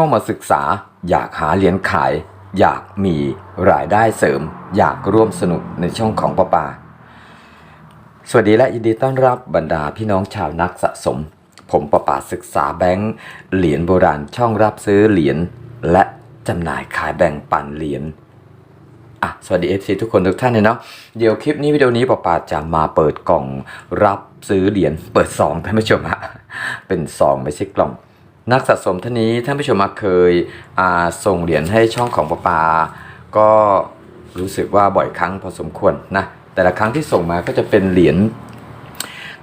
เข้ามาศึกษา อยากหาเหรียญขาย อยากมีรายได้เสริม อยากร่วมสนุกในช่องของป้าปาสวัสดีและยินดีต้อนรับบรรดาพี่น้องชาวนักสะสม ผมประปาศึกษาแบงค์เหรียญโบราณช่องรับซื้อเหรียญและจำหน่ายขายแบ่งปันเหรียญอะสวัสดี FC ทุกคนทุกท่านเลยเนาะเดี๋ยวคลิปนี้วิดีโอนี้ประปาจะมาเปิดกล่องรับซื้อเหรียญเปิดซองท่านผู้ชมฮะเป็นซองไม่ใช่กล่อง นักสะสมท่านนี้ท่านผู้ชมมาเคยส่งเหรียญให้ช่องของปปา ก็รู้สึกว่าบ่อยครั้งพอสมควรนะแต่ละครั้งที่ส่งมาก็จะเป็นเหรียญ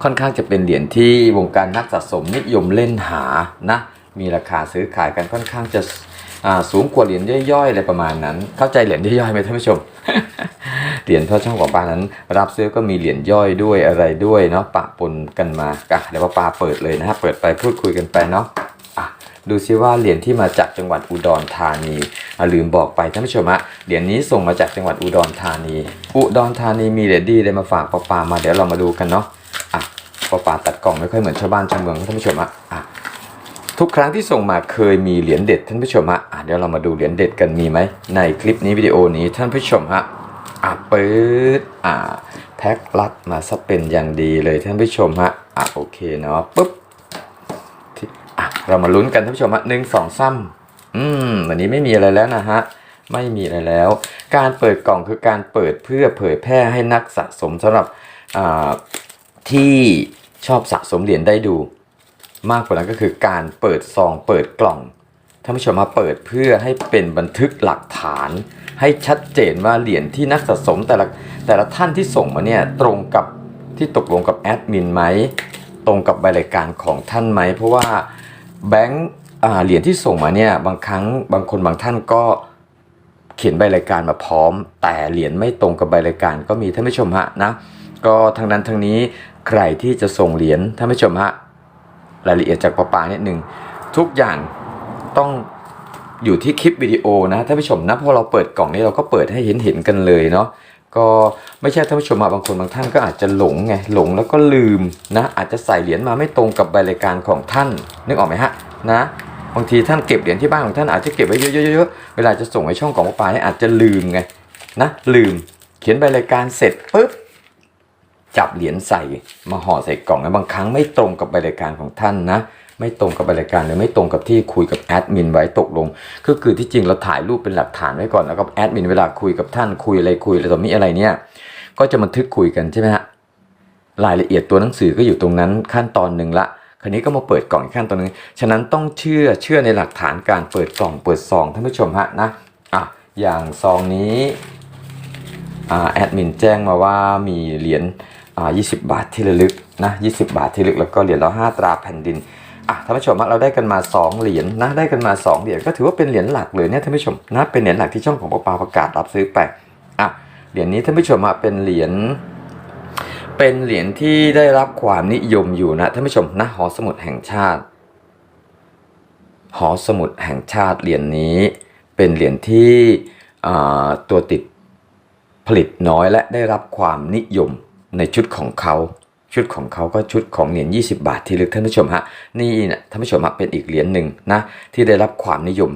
ค่อนข้างจะเป็นเหรียญที่วงการนักสะสมนิยมเล่นหานะมีราคาซื้อขายกันค่อนข้างจะสูงกว่าเหรียญย่อยๆอะไรประมาณนั้น เข้าใจเหรียญย่อยๆไหมท่านผู้ชม เหรียญพ่อช่องของปานั้น รับซื้อก็มีเหรียญย่อยด้วยอะไรด้วยเนาะปะปนกันมาอะเดี๋ยวป้าปาเปิดเลยนะฮะเปิดไปพูดคุยกันไปเนาะ ดูซิว่าเหรียญที่มาจากจังหวัดอุดรธานีลืมบอกไปท่านผู้ชมฮะเหรียญนี้ส่งมาจากจังหวัดอุดรธานี อุดรธานีมีเหรียญดีเลยมาฝากป้าปามาเดี๋ยวเรามาดูกันเนาะอะปลาปาตัดกล่องไม่ค่อยเหมือนชาวบ้านชาวเมืองท่านผู้ชมอะอะทุกครั้งที่ส่งมาเคยมีเหรียญเด็ดท่านผู้ชมฮะอะเดี๋ยวเรามาดูเหรียญเด็ดกันมีไหมในคลิปนี้วิดีโอนี้ท่านผู้ชมฮะอะเปิดอะแพ็คลัดมาซะเป็นอย่างดีเลยท่านผู้ชมฮะอะโอเคเนาะปุ๊บ เรามาลุ้นกันท่านผู้ชมฮะหนึ่งสองซ้ำอืมวันนี้ไม่มีอะไรแล้วนะฮะไม่มีอะไรแล้ว การเปิดกล่องคือการเปิดเพื่อเผยแพร่ให้นักสะสมสำหรับที่ชอบสะสมเหรียญได้ดู มากกว่านั้นก็คือการเปิดซองเปิดกล่องท่านผู้ชมมาเปิดเพื่อให้เป็นบันทึกหลักฐาน ให้ชัดเจนว่าเหรียญที่นักสะสมแต่ละแต่ละท่านที่ส่งมาเนี่ยตรงกับที่ตกลงกับแอดมินไหมตรงกับใบรายการของท่านไหมเพราะว่า แบงค์เหรียญที่ส่งมาเนี่ยบางครั้งบางคนบางท่านก็เขียนใบรายการมาพร้อม แต่เหรียญไม่ตรงกับใบรายการก็มีท่านผู้ชมฮะนะก็ทางนั้นทางนี้ใครที่จะส่งเหรียญท่านผู้ชมฮะรายละเอียดจากปาปานิดหนึ่งทุกอย่างต้องอยู่ที่คลิปวิดีโอนะท่านผู้ชมนะพอเราเปิดกล่องนี้เราก็เปิดให้เห็นเห็นกันเลยเนาะ ก็ไม่ใช่ท่านผู้ชมมาบางคนบางท่านก็อาจจะหลงไงหลงแล้วก็ลืมนะอาจจะใส่เหรียญมาไม่ตรงกับใบรายการของท่านนึกออกไหมฮะนะบางทีท่านเก็บเหรียญที่บ้านของท่านอาจจะเก็บไว้เยอะๆๆๆเวลาจะส่งให้ช่องของป้าปาเนี่ยอาจจะลืมไงนะลืมเขียนใบรายการเสร็จปุ๊บจับเหรียญใส่มาห่อใส่กล่องแล้วบางครั้งไม่ตรงกับใบรายการของท่านนะ ไม่ตรงกับบรายการหรือไม่ตรงกับที่คุยกับแอดมินไว้ตกลงก็คือที่จริงเราถ่ายรูปเป็นหลักฐานไว้ก่อนแล้วก็แอดมินเวลาคุยกับท่านคุยอะไรคุยอะไรต่อมีอะไรเนี่ย ก็จะบันทึกคุยกันใช่ไหมฮะรายละเอียดตัวหนังสือก็อยู่ตรงนั้นขั้นตอนหนึ่งละคราวนี้ก็มาเปิดกล่องขั้นตอนหนึงฉะนั้นต้องเชื่อเชื่อในหลักฐานการเปิดกล่องเปิดซองท่านผู้ชมฮะนะอะอย่างซองนี้แอดมินแจ้งมาว่ามีเหรียญอ่า20 บาทที่ระลึกนะ20 บาทที่ระลึกแล้วก็เหรียญละ5ตราแผ่นดิน อะท่านผู้ชมเราได้กันมา 2 เหรียญนะได้กันมา 2 เหรียญก็ถือว่าเป็นเหรียญหลักเลยเนี่ยท่านผู้ชมนะเป็นเหรียญหลักที่ช่องของปปาประกาศรับซื้อไปอะเหรียญนี้ท่านผู้ชมเป็นเหรียญเป็นเหรียญที่ได้รับความนิยมอยู่นะท่านผู้ชมนะหอสมุดแห่งชาติ หอสมุดแห่งชาติเหรียญนี้ เป็นเหรียญที่ตัวติดผลิตน้อยและได้รับความนิยมในชุดของเขา ชุดของเขาก็ชุดของเหรียญ20 บาทที่ลึกท่านผู้ชมฮะนี่นะท่านผู้ชมฮะเป็นอีกเหรียญหนึ่งนะที่ได้รับความนิยม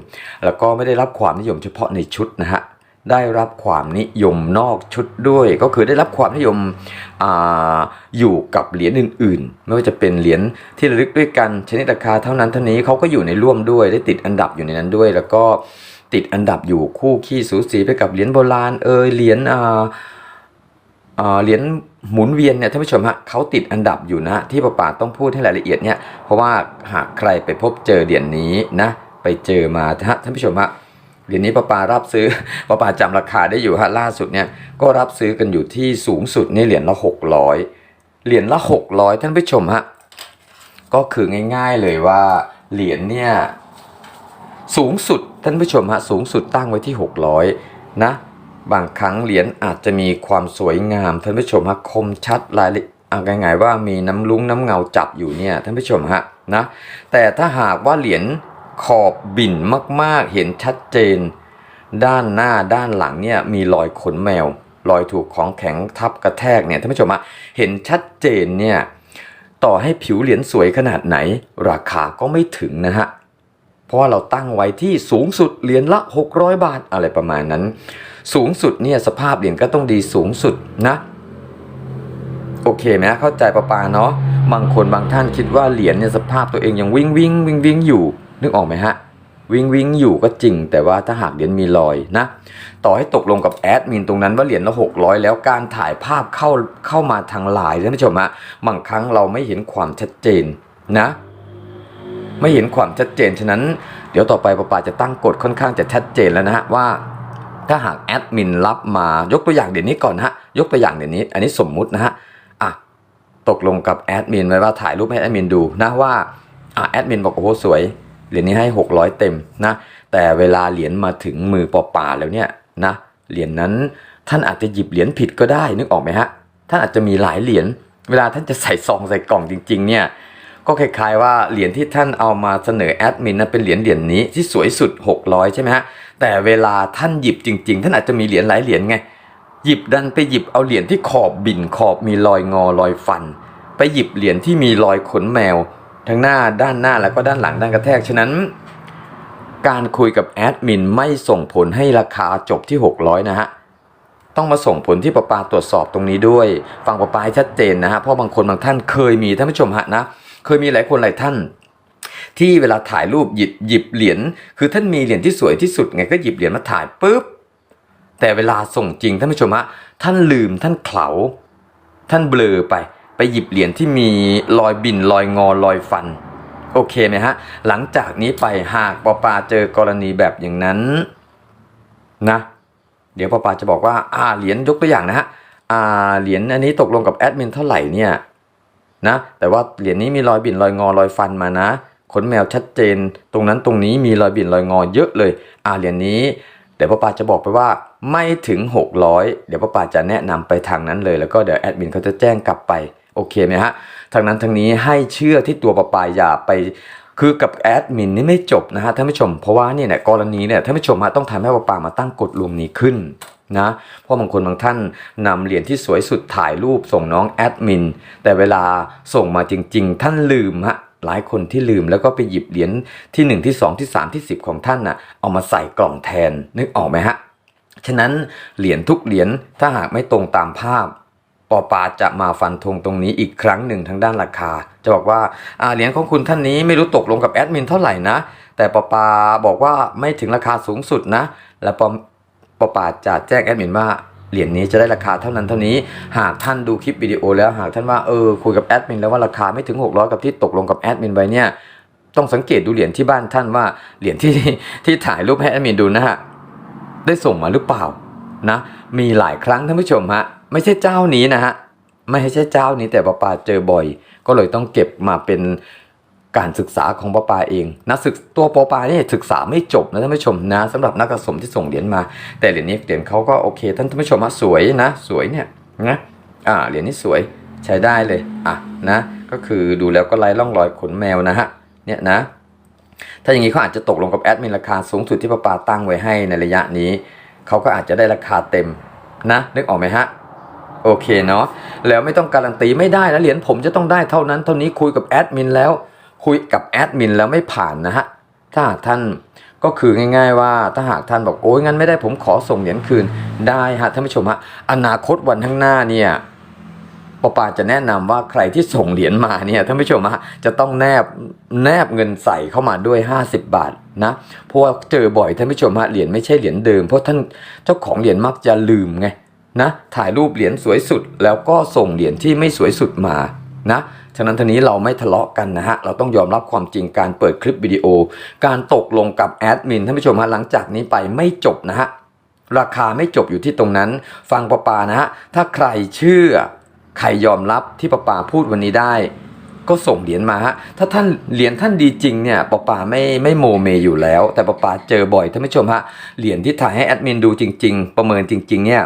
แล้วก็ไม่ได้รับความนิยมเฉพาะในชุดนะฮะได้รับความนิยมนอกชุดด้วย ก็คือได้รับความนิยมอาอยู่กับเหรียญอื่น ๆ ไม่ว่าจะเป็นเหรียญที่ระลึกด้วยกันชนิดราคาเท่านั้นเท่านี้เขาก็อยู่ในร่วมด้วยได้ติดอันดับอยู่ในนั้นด้วย แล้วก็ติดอันดับอยู่คู่ขี้สูสีไปกับเหรียญโบราณเอยเหรียญอ่า เหรียญหมุนเวียนเนี่ยท่านผู้ชมฮะเขาติดอันดับอยู่นะที่ป้าป่าต้องพูดให้รายละเอียดเนี่ยเพราะว่าหากใครไปพบเจอเหรียญนี้นะไปเจอมาฮะท่านผู้ชมฮะเหรียญนี้ป้าป่ารับซื้อป้าป่าจำราคาได้อยู่ฮะล่าสุดเนี่ยก็รับซื้อกันอยู่ที่สูงสุดนี่เหรียญละหกร้อยเหรียญละหกร้อยท่านผู้ชมฮะก็คือง่ายๆเลยว่าเหรียญเนี่ยสูงสุดท่านผู้ชมฮะสูงสุดตั้งไว้ที่ 600นะ บางครั้งเหรียญอาจจะมีความสวยงามท่านผู้ชมฮะคมชัดรายละเอียดเอาง่ายๆว่ามีน้ำลุ้งน้ำเงาจับอยู่เนี่ยท่านผู้ชมฮะนะแต่ถ้าหากว่าเหรียญขอบบิ่นมากๆ เห็นชัดเจน ด้านหน้าด้านหลังเนี่ยมีรอยขนแมว รอยถูกของแข็งทับกระแทกเนี่ยท่านผู้ชมฮะเห็นชัดเจนเนี่ยต่อให้ผิวเหรียญสวยขนาดไหน ราคาก็ไม่ถึงนะฮะ เพราะว่าเราตั้งไว้ที่สูงสุดเหรียญละ 600 บาทอะไรประมาณนั้น สูงสุดเนี่ยสภาพเหรียญก็ต้องดีสูงสุดนะ โอเคไหมเข้าใจประปาเนาะบางคนบางท่านคิดว่าเหรียญเนี่ยสภาพตัวเองยังวิ่งวิ่งวิ่งวิ่งอยู่ นึกออกไหมฮะวิ่งวิ่งอยู่ก็จริง แต่ว่าถ้าหากเหรียญมีรอยนะ ต่อให้ตกลงกับแอดมินตรงนั้นว่าเหรียญละหกร้อยแล้วการถ่ายภาพเข้าเข้ามาทางไลน์ท่านผู้ชมฮะบางครั้งเราไม่เห็นความชัดเจนนะ ไม่เห็นความชัดเจน ฉะนั้น เดี๋ยวต่อไปป้าปาจะตั้งกฎค่อนข้างจะชัดเจนแล้วนะฮะว่า ถ้าหากแอดมินรับมายกตัวอย่างเดี๋ยวนี้ก่อนนะฮะยกตัวอย่างเดี๋ยวนี้ อันนี้สมมุตินะฮะอะตกลงกับแอดมินไว้ว่าถ่ายรูปให้แอดมินดูนะว่าอะแอดมินบอกโอ้โหสวยเหรียญนี้ให้ 600 เต็มนะแต่เวลาเหรียญมาถึงมือปอป่าแล้วเนี่ยนะเหรียญนั้นท่านอาจจะหยิบเหรียญผิดก็ได้นึกออกไหมฮะท่านอาจจะมีหลายเหรียญเวลาท่านจะใส่ซองใส่กล่องจริง ๆ เนี่ย ก็คล้ายๆว่าเหรียญที่ท่านเอามาเสนอแอดมินนะเป็นเหรียญเหรียญนี้ที่สวยสุด 600 ใช่ไหมฮะแต่เวลาท่านหยิบจริง ๆ ท่านอาจจะมีเหรียญหลายเหรียญไงหยิบดันไปหยิบเอาเหรียญที่ขอบบิ่นขอบมีรอยงอรอยฟัน ไปหยิบเหรียญที่มีรอยขนแมว ทั้งหน้าด้านหน้าแล้วก็ด้านหลังด้านกระแทกฉะนั้น การคุยกับแอดมินไม่ส่งผลให้ราคาจบที่ 600 นะฮะต้องมาส่งผลที่ประปาตรวจสอบตรงนี้ด้วย ฟังประปาให้ชัดเจนนะฮะเพราะบางคนบางท่านเคยมีท่านผู้ชมฮะนะ เคยมีหลายคนหลายท่าน ที่เวลาถ่ายรูปหยิบหยิบเหรียญคือท่านมีเหรียญที่สวยที่สุดไงก็หยิบเหรียญมาถ่ายปุ๊บแต่เวลาส่งจริงท่านผู้ชมฮะท่านลืมท่านเขลาท่านเบลอไป ไปหยิบเหรียญที่มีรอยบินรอยงอรอยฟัน โอเคไหมฮะ หลังจากนี้ไปหากปอปาเจอกรณีแบบอย่างนั้นนะ เดี๋ยวปอปาจะบอกว่าอ่าเหรียญยกตัวอย่างนะฮะอ่าเหรียญอันนี้ตกลงกับแอดมินเท่าไหร่เนี่ย นะ แต่ว่าเหรียญนี้มีรอยบิ่นรอยงอรอยฟันมานะขนแมวชัดเจน ตรงนั้นตรงนี้มีรอยบิ่นรอยงอเยอะเลย อ่าเหรียญนี้เดี๋ยวป้าปาจะบอกไปว่าไม่ถึง 600 เดี๋ยวป้าปาจะแนะนำไปทางนั้นเลย แล้วก็เดี๋ยวแอดมินเขาจะแจ้งกลับไปโอเคไหมฮะทางนั้นทางนี้ให้เชื่อที่ตัวป้าปาอย่าไปคือกับแอดมินนี่ไม่จบนะฮะท่านผู้ชมเพราะว่าเนี่ยเนี่ยกรณีเนี่ยท่านผู้ชมฮะต้องทำให้ป้าปามาตั้งกฎรวมนี้ขึ้น นะเพราะบางคนบางท่านนำเหรียญที่สวยสุดถ่ายรูปส่งน้องแอดมินแต่เวลาส่งมาจริง ๆ ท่านลืมฮะหลายคนที่ลืมแล้วก็ไปหยิบเหรียญที่ 1 ที่ 2 ที่ 3 ที่ 10 ของท่านน่ะเอามาใส่กล่องแทนนึกออกไหมฮะฉะนั้นเหรียญทุกเหรียญถ้าหากไม่ตรงตามภาพปอปาจะมาฟันธงตรงนี้อีกครั้งหนึ่งทางด้านราคา จะบอกว่าเหรียญของคุณท่านนี้ไม่รู้ตกลงกับแอดมินเท่าไหร่นะ แต่ปอปาบอกว่าไม่ถึงราคาสูงสุดนะ แล้วปอ ปอปาจะแจ้งแอดมินว่าเหรียญนี้จะได้ราคาเท่านั้นเท่านี้ หากท่านดูคลิปวิดีโอแล้วหากท่านว่าเออคุยกับแอดมินแล้วว่าราคาไม่ถึง 600 กับที่ตกลงกับแอดมินไว้เนี่ยต้องสังเกตดูเหรียญที่บ้านท่านว่าเหรียญที่ที่ถ่ายรูปให้แอดมินดูนะฮะได้ส่งมาหรือเปล่านะมีหลายครั้งท่านผู้ชมฮะไม่ใช่เจ้านี้นะฮะไม่ใช่เจ้านี้แต่ป้าปาเจอบ่อย ก็เลยต้องเก็บมาเป็น การศึกษาของป้าปาเองนะศึกตัวป้าปาเนี่ยศึกษาไม่จบนะท่านผู้ชมนะสำหรับนักสะสมที่ส่งเหรียญมา แต่เหรียญนี้เหรียญเขาก็โอเค ท่านท่านผู้ชมฮะสวยนะสวยเนี่ยนะอ่าเหรียญนี้สวยใช้ได้เลยอะนะก็คือดูแล้วก็ไร้ร่องรอยขนแมวนะฮะเนี่ยนะ ถ้าอย่างนี้เขาอาจจะตกลงกับแอดมินราคาสูงสุดที่ป้าปาตั้งไว้ให้ในระยะนี้เขาก็อาจจะได้ราคาเต็มนะนึกออกไหมฮะโอเคเนาะแล้วไม่ต้องการันตีไม่ได้นะเหรียญผมจะต้องได้เท่านั้นเท่านี้คุยกับแอดมินแล้ว คุยกับแอดมินแล้วไม่ผ่านนะฮะถ้าหากท่านก็คือง่าย ๆ ว่าถ้าหากท่านบอกโอ้ยงั้นไม่ได้ผมขอส่งเหรียญคืนได้ฮะท่านผู้ชมฮะอนาคตวันข้างหน้าเนี่ยปปาจะแนะนำว่าใครที่ส่งเหรียญมาเนี่ยท่านผู้ชมฮะจะต้องแนบแนบเงินใส่เข้ามาด้วย 50 บาทนะเพราะว่าเจอบ่อยท่านผู้ชมฮะเหรียญไม่ใช่เหรียญเดิม เพราะท่านเจ้าของเหรียญมักจะลืมไงนะถ่ายรูปเหรียญสวยสุดแล้วก็ส่งเหรียญที่ไม่สวยสุดมานะ ฉะนั้นทีนี้เราไม่ทะเลาะกันนะฮะ เราต้องยอมรับความจริงการเปิดคลิปวิดีโอ การตกลงกับแอดมินท่านผู้ชมฮะหลังจากนี้ไปไม่จบนะฮะ ราคาไม่จบอยู่ที่ตรงนั้น ฟังปะปานะฮะ ถ้าใครเชื่อ ใครยอมรับที่ปะปาพูดวันนี้ได้ก็ส่งเหรียญมาฮะ ถ้าท่านเหรียญท่านดีจริงเนี่ยปะปาไม่ไม่โมเมอยู่แล้ว แต่ปะปาเจอบ่อยท่านผู้ชมฮะ เหรียญที่ถ่ายให้แอดมินดูจริง ๆ ประเมินจริง ๆ เนี่ย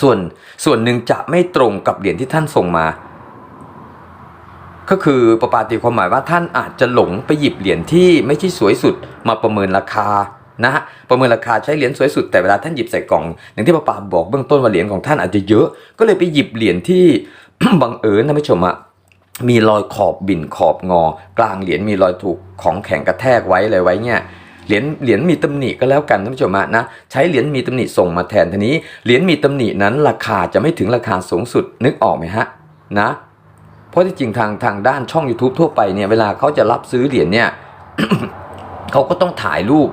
ส่วนส่วนหนึ่งจะไม่ตรงกับเหรียญที่ท่านส่งมา ก็คือประปาตีความหมายว่าท่านอาจจะหลงไปหยิบเหรียญที่ไม่ใช่สวยสุดมาประเมินราคานะฮะประเมินราคาใช้เหรียญสวยสุดแต่เวลาท่านหยิบใส่กล่องอย่างที่ประปาบอกเบื้องต้นว่าเหรียญของท่านอาจจะเยอะ ก็เลยไปหยิบเหรียญที่บังเอิญท่านผู้ชมอะมีรอยขอบบิ่นขอบงอ กลางเหรียญมีรอยถูกของแข็งกระแทกไว้อะไรไว้เนี่ยเหรียญเหรียญมีตำหนิก็แล้วกันท่านผู้ชมฮะนะใช้เหรียญมีตำหนิส่งมาแทนทีนี้เหรียญมีตำหนินั้นราคาจะไม่ถึงราคาสูงสุดนึกออกไหมฮะนะ ราะที่จริงทางทางด้านช่อง YouTube ทั่วไปเนี่ยเวลาเขาจะรับซื้อเหรียญเนี่ยเขาก็ต้องถ่ายรูป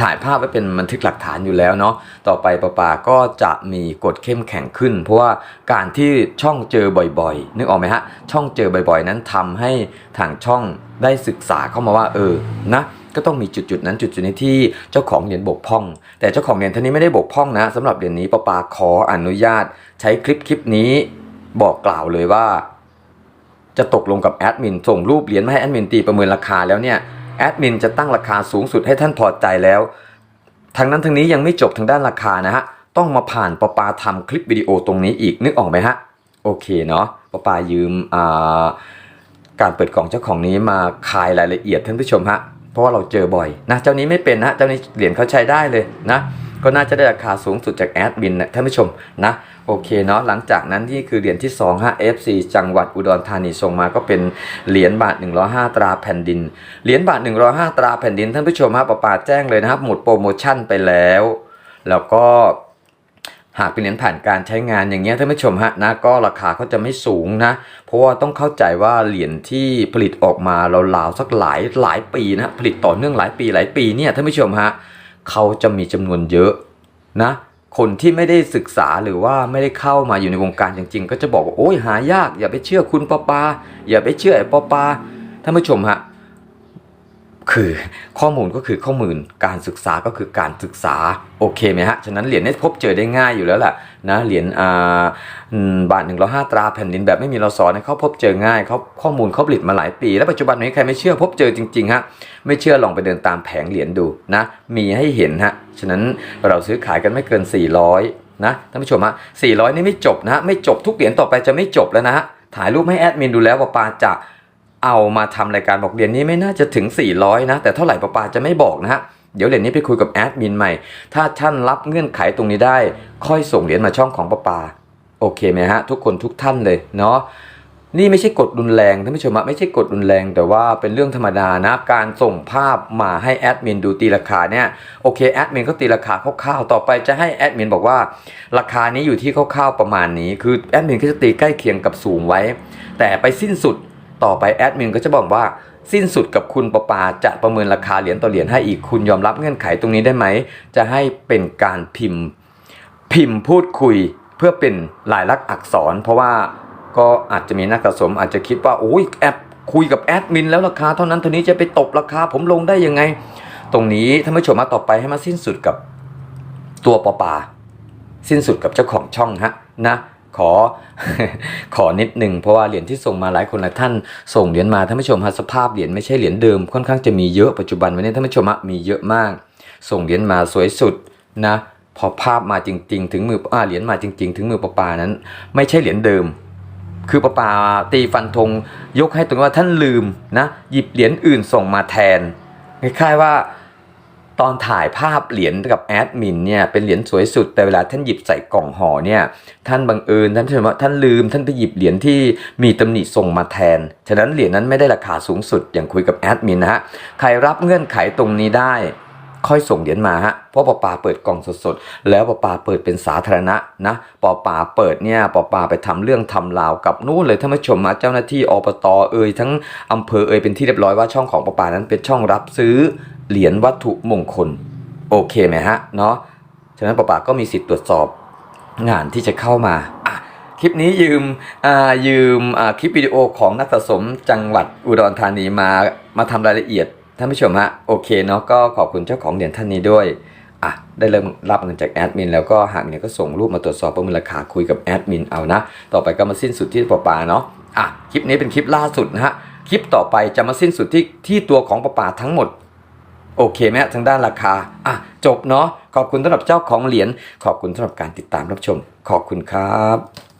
ถ่ายภาพไว้เป็นบันทึกหลักฐานอยู่แล้วเนาะต่อไปปาปาก็จะมีกฎเข้มแข็งขึ้น เพราะว่าการที่ช่องเจอบ่อยๆ นึกออกไหมฮะ ช่องเจอบ่อยๆ นั้นทำให้ทางช่องได้ศึกษาเข้ามาว่า เออนะก็ต้องมีจุดๆนั้นจุดๆนี้ที่เจ้าของเหรียญบกพร่อง แต่เจ้าของเหรียญท่านนี้ไม่ได้บกพร่องนะสำหรับเหรียญนี้ปาปาขออนุญาต ใช้คลิปคลิปนี้บอกกล่าวเลยว่า จะตกลงกับแอดมินส่งรูปเหรียญมาให้แอดมินตีประเมินราคาแล้วเนี่ยแอดมินจะตั้งราคาสูงสุดให้ท่านพอใจแล้วทางนั้นทางนี้ยังไม่จบทางด้านราคานะฮะต้องมาผ่านปอปาทำคลิปวิดีโอตรงนี้อีกนึกออกไหมฮะโอเคเนาะปอปายืมาการเปิดกล่องเจ้าของนี้มาคายรายละเอียดท่านผู้ชมฮะเพราะว่าเราเจอบ่อยนะเจ้านี้ไม่เป็นนะเจ้านี้เหรียญเขาใช้ได้เลยนะ ก็น่าจะได้ราคาสูงสุดจากแอดมินนะท่านผู้ชมนะโอเคเนาะหลังจากนั้นที่คือเหรียญที่2ฮะ FC จังหวัดอุดรธานีส่งมาก็เป็นเหรียญบาท 105 ตราแผ่นดินเหรียญบาท 105 ตราแผ่นดินท่านผู้ชมฮะประปาแจ้งเลยนะครับ หมดโปรโมชั่นไปแล้ว แล้วก็หากเป็นเหรียญผ่านการใช้งานอย่างเงี้ยท่านผู้ชมฮะนะก็ราคาเขาจะไม่สูงนะ เพราะว่าต้องเข้าใจว่าเหรียญที่ผลิตออกมาเราลาวสักหลายหลายปีนะผลิตต่อเนื่องหลายปีหลายปีเนี่ยท่านผู้ชมฮะ เขาจะมีจำนวนเยอะนะ คนที่ไม่ได้ศึกษาหรือว่าไม่ได้เข้ามาอยู่ในวงการจริง ๆ ก็จะบอกว่าโอ้ยหายาก อย่าไปเชื่อคุณปอปา อย่าไปเชื่อไอ้ปอปาท่านผู้ชมฮะ คือข้อมูลก็คือข้อมูลการศึกษาก็คือการศึกษาโอเคไหมฮะฉะนั้นเหรียญนี้พบเจอได้ง่ายอยู่แล้วแหละนะเหรียญอ่าบาทหนึ่งร้อยห้าตราแผ่นดินแบบไม่มีเราสอนเขาพบเจอง่ายเขาข้อมูลเขาผลิตมาหลายปี แล้วปัจจุบันนี้ใครไม่เชื่อพบเจอจริงๆฮะไม่เชื่อลองไปเดินตามแผงเหรียญดูนะมีให้เห็นฮะฉะนั้นเราซื้อขายกันไม่เกิน 400นะท่านผู้ชมฮะ400 นี่ไม่จบนะฮะไม่จบทุกเหรียญต่อไปจะไม่จบแล้วนะฮะถ่ายรูปให้แอดมินดูแล้วว่าปาจะ เอามาทำรายการบอกเหรียญนี้ไม่น่าจะถึง 400 นะ แต่เท่าไหร่ปาปาจะไม่บอกนะฮะเดี๋ยวเหรียญนี้ไปคุยกับแอดมินใหม่ ถ้าท่านรับเงื่อนไขตรงนี้ได้ ค่อยส่งเหรียญมาช่องของปาปา โอเคไหมฮะ ทุกคนทุกท่านเลยเนาะนี่ไม่ใช่กฎรุนแรงท่านผู้ชมไม่ใช่กฎรุนแรง แต่ว่าเป็นเรื่องธรรมดานะ การส่งภาพมาให้แอดมินดูตีราคาเนี่ยโอเคแอดมินก็ตีราคาคร่าวๆต่อไปจะให้แอดมินบอกว่า ราคานี้อยู่ที่คร่าวๆประมาณนี้ คือแอดมินก็จะตีใกล้เคียงกับสูงไว้ แต่ไปสิ้นสุด ต่อไปแอดมินก็จะบอกว่าสิ้นสุดกับคุณประปาจะประเมินราคาเหรียญต่อเหรียญให้อีกคุณยอมรับเงื่อนไขตรงนี้ได้ไหม จะให้เป็นการพิมพ์ พิมพ์พูดคุยเพื่อเป็นลายลักษณ์อักษร เพราะว่าก็อาจจะมีนักสะสมอาจจะคิดว่าโอ้ยแอปคุยกับแอดมินแล้วราคาเท่านั้นเท่านี้จะไปตบราคาผมลงได้ยังไง ตรงนี้ท่านผู้ชมมาต่อไปให้มาสิ้นสุดกับตัวปอปา สิ้นสุดกับเจ้าของช่องฮะนะ ขอขอนิดหนึ่งเพราะว่าเหรียญที่ส่งมาหลายคนหลายท่านส่งเหรียญมาท่านผู้ชมฮะสภาพเหรียญไม่ใช่เหรียญเดิมค่อนข้างจะมีเยอะปัจจุบันวันนี้ท่านผู้ชมมีเยอะมาก ส่งเหรียญมาสวยสุดนะพอภาพมาจริง ๆ ถึงมืออ่าเหรียญมาจริง ๆ ถึงมือปะปานั้น ไม่ใช่เหรียญเดิม คือปะปาตีฟันธงยกให้ตรงว่าท่านลืมนะหยิบเหรียญอื่นส่งมาแทนคล้ายๆว่า ตอนถ่ายภาพเหรียญกับแอดมินเนี่ยเป็นเหรียญสวยสุดแต่เวลาท่านหยิบใส่กล่องห่อเนี่ยท่านบังเอิญท่านถือว่าท่านลืมท่านไปหยิบเหรียญที่มีตำหนิส่งมาแทน ฉะนั้นเหรียญนั้นไม่ได้ราคาสูงสุดอย่างคุยกับแอดมินนะฮะใครรับเงื่อนไขตรงนี้ได้ ค่อยส่งเหรียญมาฮะเพราะปอปาเปิดกล่องสดๆ แล้วปอปาเปิดเป็นสาธารณะนะปอปาเปิดเนี่ยปอปาไปทำเรื่องทำราวกับนู่นเลยท่านผู้ชมมาเจ้าหน้าที่อบตเอ่ยทั้งอำเภอเอ่ยเป็นที่เรียบร้อยว่าช่องของปอปานั้นเป็นช่องรับซื้อเหรียญวัตถุมงคลโอเคไหมฮะเนาะฉะนั้นปะปาก็มีสิทธิ์ตรวจสอบงานที่จะเข้ามาอะคลิปนี้ยืมยืมคลิปวิดีโอของนักสะสมจังหวัดอุดรธานีมามาทำรายละเอียด ท่านผู้ชมฮะโอเคเนาะก็ขอบคุณเจ้าของเหรียญท่านนี้ด้วยอะได้เริ่มรับเงินจากแอดมินแล้วก็หากเนี่ยก็ส่งรูปมาตรวจสอบประเมินราคาคุยกับแอดมินเอานะ ต่อไปก็มาสิ้นสุดที่ปปาเนาะอะคลิปนี้เป็นคลิปล่าสุดนะฮะคลิปต่อไปจะมาสิ้นสุดที่ที่ตัวของปปาทั้งหมดโอเคไหมทางด้านราคาอะจบเนาะขอบคุณสำหรับเจ้าของเหรียญขอบคุณสำหรับการติดตามรับชม ขอบคุณครับ